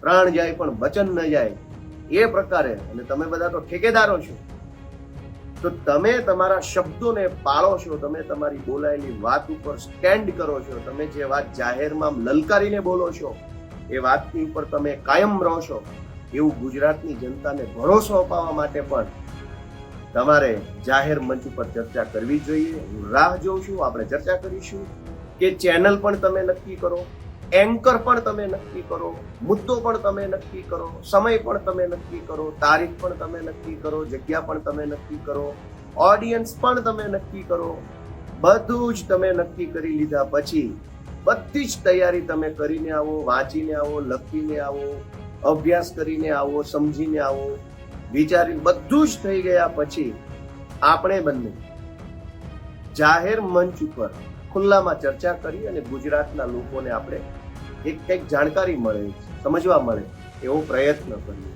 પ્રાણ જાય પણ વચન ન જાય, એ પ્રકારે, અને તમે બધા તો ઠેકેદારો છો, તો તમે તમારા શબ્દોને પાળો છો, તમે તમારી બોલાયેલી વાત ઉપર સ્ટેન્ડ કરો છો, તમે જે વાત જાહેરમાં લલકારીને બોલો છો, એ વાતની ઉપર તમે કાયમ રહો છો, એવું ગુજરાતની જનતાને ભરોસો અપાવવા માટે પણ તમારે જાહેર મંચ ઉપર ચર્ચા કરવી જોઈએ. હું રાહ જોઉં છું, આપણે ચર્ચા કરીશું કે ચેનલ પણ તમે નક્કી કરો. એન્કર પણ તમે નક્કી કરો, મુદ્દો પણ તમે નક્કી કરો, સમય પણ તમે નક્કી કરો, તારીખ પણ તમે નક્કી કરો, જગ્યા પણ તમે નક્કી કરો ઓડિયન્સ પણ તમે નક્કી કરો, બધું જ તમે નક્કી કરી લીધા પછી બધી જ તૈયારી તમે કરીને આવો, વાંચીને આવો, લખીને આવો, અભ્યાસ કરીને આવો, સમજીને આવો વિચારી બધું જ થઈ ગયા પછી આપણે બંને જાહેર મંચ ઉપર ખુલ્લામાં ચર્ચા કરી અને ગુજરાતના લોકોને આપણે એક કંઈક જાણકારી મળે, સમજવા મળે, એવો પ્રયત્ન કરીએ.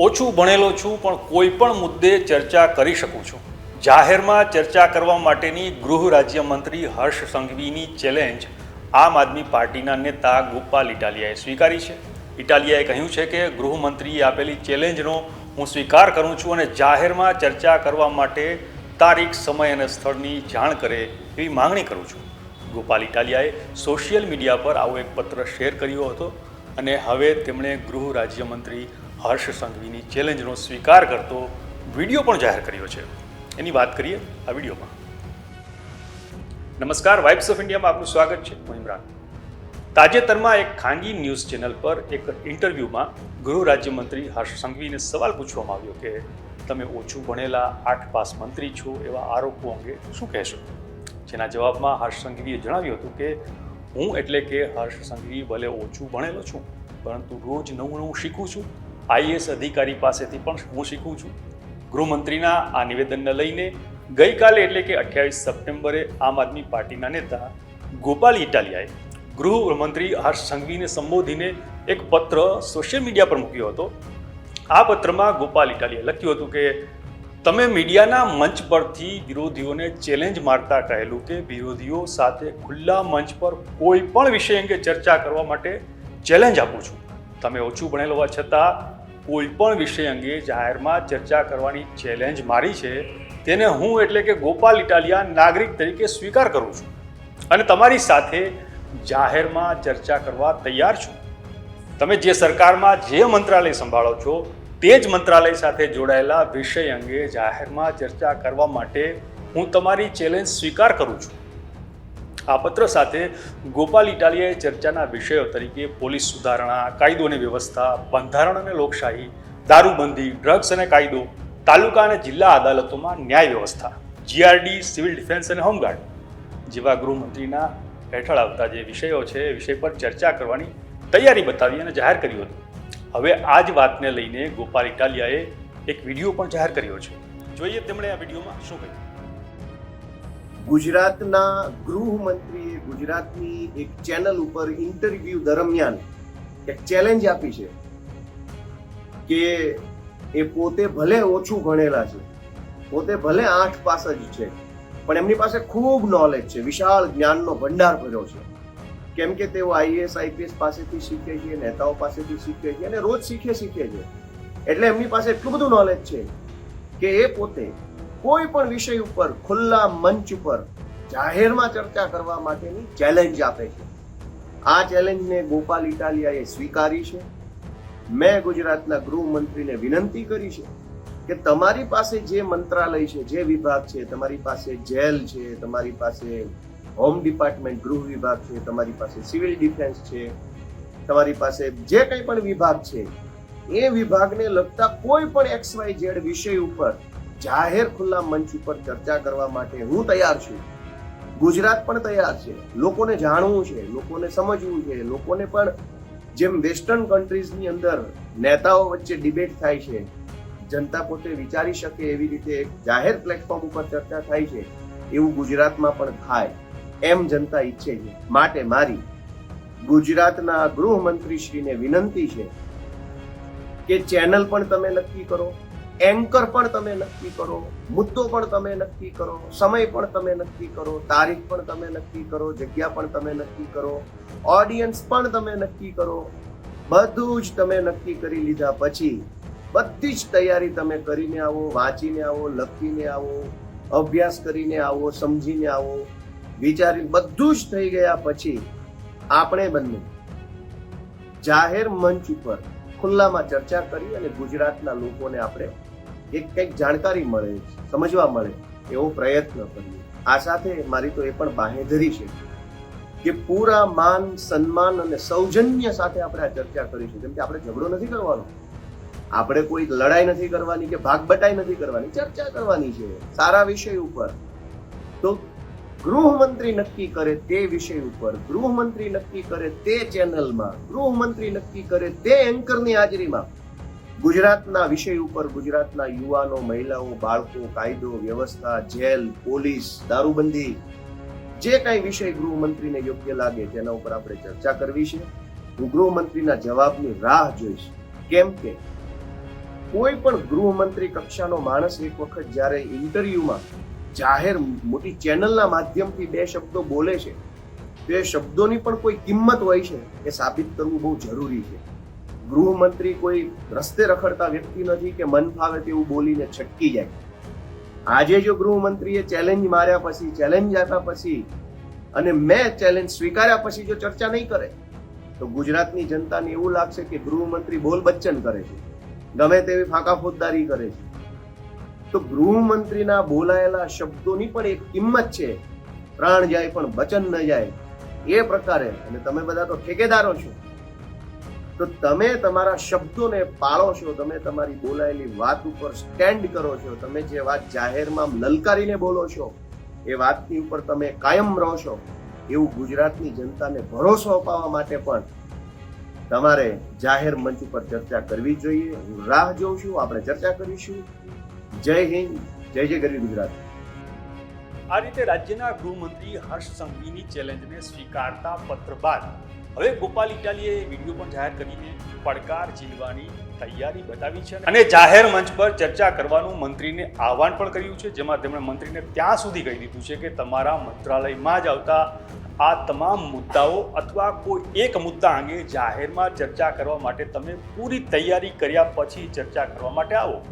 ઓછું ભણેલો છું, પણ કોઈ પણ મુદ્દે ચર્ચા કરી શકું છું. જાહેરમાં ચર્ચા કરવા માટેની ગૃહ રાજ્યમંત્રી હર્ષ સંઘવીની ચેલેન્જ આમ આદમી પાર્ટીના નેતા ગોપાલ ઇટાલિયાએ સ્વીકારી છે. ઇટાલિયાએ કહ્યું છે કે ગૃહમંત્રીએ આપેલી ચેલેન્જનો હું સ્વીકાર કરું છું અને જાહેરમાં ચર્ચા કરવા માટે તારીખ, સમય અને સ્થળની જાણ કરે એવી માંગણી કરું છું. ગોપાલ ઇટાલિયાએ સોશિયલ મીડિયા પર આવો એક પત્ર શેર કર્યો હતો અને હવે તેમણે ગૃહ રાજ્યમંત્રી હર્ષ સંઘવીની ચેલેન્જનો સ્વીકાર કરતો વીડિયો પણ જાહેર કર્યો છે. એની વાત કરીએ આ વિડીયોમાં. નમસ્કાર, વાઇબ્સ ઓફ ઇન્ડિયામાં આપનું સ્વાગત છે. હું ઇમરાન. તાજેતરમાં એક ખાનગી ન્યૂઝ ચેનલ પર એક ઇન્ટરવ્યૂમાં ગૃહ રાજ્યમંત્રી હર્ષ સંઘવીને સવાલ પૂછવામાં આવ્યો કે, તમે ઓછું ભણેલા આઠ પાસ મંત્રી છો એવા આરોપો અંગે શું કહેશો? જેના જવાબમાં હર્ષ સંઘવીએ જણાવ્યું હતું કે, હું એટલે કે હર્ષ સંઘવી ભલે ઓછું ભણેલો છું, પરંતુ રોજ નવું નવું શીખું છું. આઈએએસ અધિકારી પાસેથી પણ હું શીખું છું. ગૃહમંત્રીના આ નિવેદનને લઈને ગઈકાલે એટલે કે અઠ્યાવીસ સપ્ટેમ્બરે આમ આદમી પાર્ટીના નેતા ગોપાલ ઇટાલિયાએ ગૃહમંત્રી હર્ષ સંઘવીને સંબોધીને એક પત્ર સોશિયલ મીડિયા પર મૂક્યો હતો. આ પત્રમાં ગોપાલ ઇટાલિયાએ લખ્યું હતું કે તમે મીડિયાના મંચ પરથી વિરોધીઓને ચેલેન્જ મારતા કહેલું કે વિરોધીઓ સાથે ખુલ્લા મંચ પર કોઈ પણ વિષય અંગે ચર્ચા કરવા માટે ચેલેન્જ આપું છું. તમે ઓછું ભણેલ હોવા છતાં કોઈ પણ વિષય અંગે જાહેરમાં ચર્ચા કરવાની ચેલેન્જ મારી છે, તેને હું એટલે કે ગોપાલ ઇટાલિયા નાગરિક તરીકે સ્વીકાર કરું છું અને તમારી સાથે જાહેરમાં ચર્ચા કરવા તૈયાર છું. તમે જે સરકારમાં જે મંત્રાલય સંભાળો છો તે જ મંત્રાલય સાથે જોડાયેલા વિષય અંગે જાહેરમાં ચર્ચા કરવા માટે હું તમારી ચેલેન્જ સ્વીકાર કરું છું. આ પત્ર સાથે ગોપાલ ઇટાલિયાએ ચર્ચાના વિષયો તરીકે પોલીસ સુધારણા, કાયદો અને વ્યવસ્થા, બંધારણ અને લોકશાહી, દારૂબંધી, ડ્રગ્સ અને કાયદો, તાલુકા અને જિલ્લા અદાલતોમાં ન્યાય વ્યવસ્થા, જીઆરડી, સિવિલ ડિફેન્સ અને હોમગાર્ડ જેવા ગૃહમંત્રીના હેઠળ આવતા જે વિષયો છે એ વિષય પર ચર્ચા કરવાની તૈયારી બતાવી અને જાહેર કર્યું હતું. હવે આ જ વાતને લઈને ગોપાલ ઇટાલિયાએ એક વીડિયો પણ જાહેર કર્યો છે. જોઈએ તેમણે આ વિડીયોમાં શું કહ્યું. ગુજરાતના ગૃહમંત્રીએ ગુજરાતની એક ચેનલ ઉપર ઇન્ટરવ્યુ દરમિયાન એક ચેલેન્જ આપી છે કે એ પોતે ભલે ઓછું ભણેલા છે, પોતે ભલે આઠ પાસ જ છે, પણ એમની પાસે ખૂબ નોલેજ છે, વિશાળ જ્ઞાનનો ભંડાર ભર્યો છે. કેમ કે તેઓ આઈએએસ, આઈપીએસ પાસેથી શીખે છે, નેતાઓ પાસેથી શીખે છે અને રોજ શીખે શીખે છે. એટલે એમની પાસે એટલું બધું નોલેજ છે કે એ પોતે કોઈ પણ વિષય ઉપર ખુલ્લા મંચ ઉપર જાહેરમાં ચર્ચા કરવા માટેની ચેલેન્જ આપે છે. આ ચેલેન્જને ગોપાલ ઇટાલિયાએ સ્વીકારી છે. મેં ગુજરાતના ગૃહમંત્રીને વિનંતી કરી છે કે તમારી પાસે જે મંત્રાલય છે, જે વિભાગ છે, તમારી પાસે જેલ છે, તમારી પાસે હોમ ડિપાર્ટમેન્ટ, ગૃહ વિભાગ છે, તમારી પાસે સિવિલ ડિફેન્સ છે, તમારી પાસે જે કંઈ પણ વિભાગ છે, એ વિભાગને લગતા કોઈ પણ એક્સ વાય ઝેડ વિષય ઉપર જાહેર ખુલ્લા મંચ ઉપર ચર્ચા કરવા માટે હું તૈયાર છું. ગુજરાત પણ તૈયાર છે. લોકોને જાણવું છે, લોકોને સમજવું છે, લોકોને પણ જેમ વેસ્ટર્ન કન્ટ્રીઝની અંદર નેતાઓ વચ્ચે ડિબેટ થાય છે, જનતા પોતે વિચારી શકે એવી રીતે જાહેર પ્લેટફોર્મ ઉપર ચર્ચા થાય છે, એવું ગુજરાતમાં પણ થાય. એમ જનતા ઈચ્છે છે. માટે મારી ગુજરાતના ગૃહમંત્રીશ્રીને વિનંતી છે કે ચેનલ પણ તમે નક્કી કરો, એન્કર પણ તમે નક્કી કરો, મુદ્દો પણ તમે નક્કી કરો, સમય પણ તમે નક્કી કરો, તારીખ પણ તમે નક્કી કરો, જગ્યા પણ તમે નક્કી કરો ઓડિયન્સ પણ તમે નક્કી કરો, બધું જ તમે નક્કી કરી લીધા પછી બધી જ તૈયારી તમે કરીને આવો, વાંચીને આવો, લખીને આવો, અભ્યાસ કરીને આવો, સમજીને આવો વિચારી બધું જ થઈ ગયા પછી આપણે બંને જાહેર મંચ ઉપર ખુલ્લામાં ચર્ચા કરી અને ગુજરાતના લોકોને આપણે એક કંઈક જાણકારી મળે, સમજવા મળે એવો પ્રયત્ન કરીએ. આ સાથે મારી તો એ પણ બાહેધરી છે કે પૂરા માન, સન્માન અને સૌજન્ય સાથે આપણે આ ચર્ચા કરીશું. કેમ કે આપણે ઝઘડો નથી કરવાનો. આપણે કોઈ લડાઈ નથી કરવાની કે ભાગબટાઈ નથી કરવાની. ચર્ચા કરવાની છે. સારા વિષય ઉપર. તો ગૃહમંત્રી નક્કી કરે તે વિષય ઉપર, ગૃહમંત્રી નક્કી કરે તે ચેનલમાં, ગૃહમંત્રી નક્કી કરે તે એન્કરની હાજરીમાં. ગુજરાતના વિષય ઉપર ગુજરાતના યુવાનો, મહિલાઓ, બાળકો, કાયદો, વ્યવસ્થા, જેલ, પોલીસ, દારૂબંધી, જે કાંઈ વિષય ગૃહમંત્રીને યોગ્ય લાગે તેના ઉપર આપણે ચર્ચા કરવી છે. હું ગૃહમંત્રીના જવાબની રાહ જોઈશ. કેમ કે કોઈ પણ ગૃહમંત્રી કક્ષાનો માણસ એક વખત જ્યારે ઇન્ટરવ્યુમાં જાહેર મોટી ચેનલના માધ્યમથી બે શબ્દો બોલે છે. તો શબ્દોની પણ કોઈ કિંમત હોય છે એ સાબિત કરવું બહુ જરૂરી છે. ગૃહમંત્રી કોઈ રસ્તે રખડતા વ્યક્તિ નથી કે મન ફાવે તેવું બોલીને છટકી જાય. આજે જો ગૃહમંત્રીએ ચેલેન્જ માર્યા પછી ચેલેન્જ આપ્યા પછી અને મેં ચેલેન્જ સ્વીકાર્યા પછી જો ચર્ચા નહીં કરે, તો ગુજરાતની જનતાને એવું લાગશે કે ગૃહમંત્રી બોલ બચ્ચન કરે છે. ગમે તેવી ફાંકા ફોજદારી કરે છે. તો ગૃહમંત્રીના બોલાયેલા શબ્દોની પણ એક કિંમત છે. પ્રાણ જાય પણ વચન ન જાય. એ પ્રકારે. અને તમે બધા તો ઠેકેદારો છો. તો તમે તમારા શબ્દોને પાળો છો. તમે તમારી બોલાયેલી વાત ઉપર સ્ટેન્ડ કરો છો. તમે જે વાત જાહેરમાં લલકારીને બોલો છો, એ વાતની ઉપર તમે કાયમ રહો છો. એવું ગુજરાતની જનતાને ભરોસો અપાવવા માટે પણ તમારે જાહેર મંચ ઉપર ચર્ચા કરવી જોઈએ. હું રાહ જોઉં છું. આપણે ચર્ચા કરીશું. જય હિન્દ, જય જય ગરીબ ગુજરાત. આ રીતે રાજ્યના ગૃહમંત્રી હર્ષ સંઘવીની ચેલેન્જને સ્વીકારતા પત્ર બાદ, હવે ગોપાલ ઇટાલીએ વીડિયો પણ જાહેર કરીને પડકાર ઝીલવાની તૈયારી બતાવી છે અને જાહેર મંચ પર ચર્ચા કરવાનું મંત્રીને આહવાન પણ કર્યું છે, જેમાં તેમણે મંત્રીને ત્યાં સુધી કહી દીધું છે કે તમારા મંત્રાલયમાં જ આવતા આ તમામ મુદ્દાઓ અથવા કોઈ એક મુદ્દા અંગે જાહેરમાં ચર્ચા કરવા માટે તમે પૂરી તૈયારી કર્યા પછી ચર્ચા કરવા માટે આવો.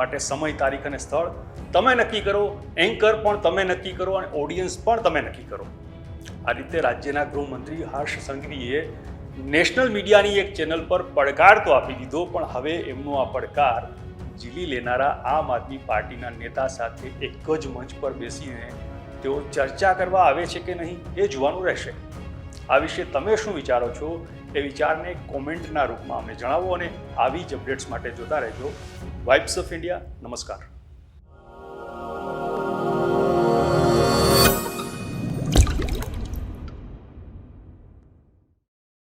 માટે સમય, તારીખ અને સ્થળ તમે નક્કી કરો, એન્કર પણ તમે નક્કી કરો અને ઓડિયન્સ પણ તમે નક્કી કરો. આ રીતે રાજ્યના ગૃહમંત્રી હર્ષ સંઘવીએ નેશનલ મીડિયાની એક ચેનલ પર પડકાર તો આપી દીધો, પણ હવે એમનો આ પડકાર ઝીલી લેનારા આમ આદમી પાર્ટીના નેતા સાથે એક જ મંચ પર બેસીને તેઓ ચર્ચા કરવા આવે છે કે નહીં એ જોવાનું રહેશે. આ વિશે તમે શું વિચારો છો એ વિચારને કોમેન્ટના રૂપમાં અમને જણાવો અને આવી જ અપડેટ્સ માટે જોતા રહેજો. વાઇબ્સ ઓફ ઇન્ડિયા નમસ્કાર